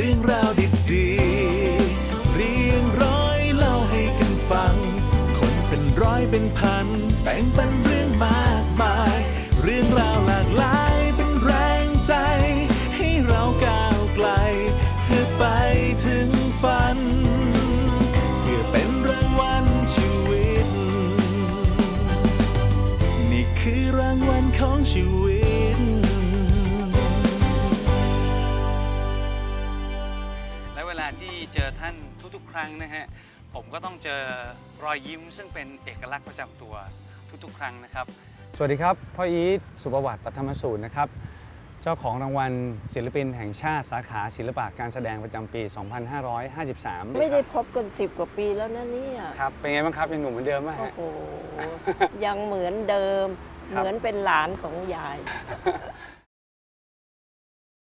เรื่องราวดีๆ เรียงร้อยเล่าให้กันฟัง คนเป็นร้อยเป็นพันแบ่งปันเรื่องมากมาย เรื่องราวหลากหลายเป็นแรงใจ ให้เราก้าวไกลเพื่อไปถึงฝัน เพื่อเป็นรางวัลชีวิต นี่คือรางวัลของชีวิต เวลาที่เจอท่านทุกๆ ครั้งนะฮะผมก็ต้องเจอรอยยิ้ม ซึ่งเป็นเอกลักษณ์ประจำตัวทุกๆ ครั้งนะครับ สวัสดีครับ พ่ออีทสุประวัติปัทมสูตรนะครับ เจ้าของรางวัลศิลปินแห่งชาติสาขาศิลปะการแสดงประจำปี 2553ไม่ได้พบกันสิบกว่าปีแล้วนะเนี่ยครับเป็นไงบ้างครับยังหนุ่มเหมือนเดิมไหมโอ้ฮะ โห ยังเหมือนเดิม ครับ เหมือนเป็นหลานของยาย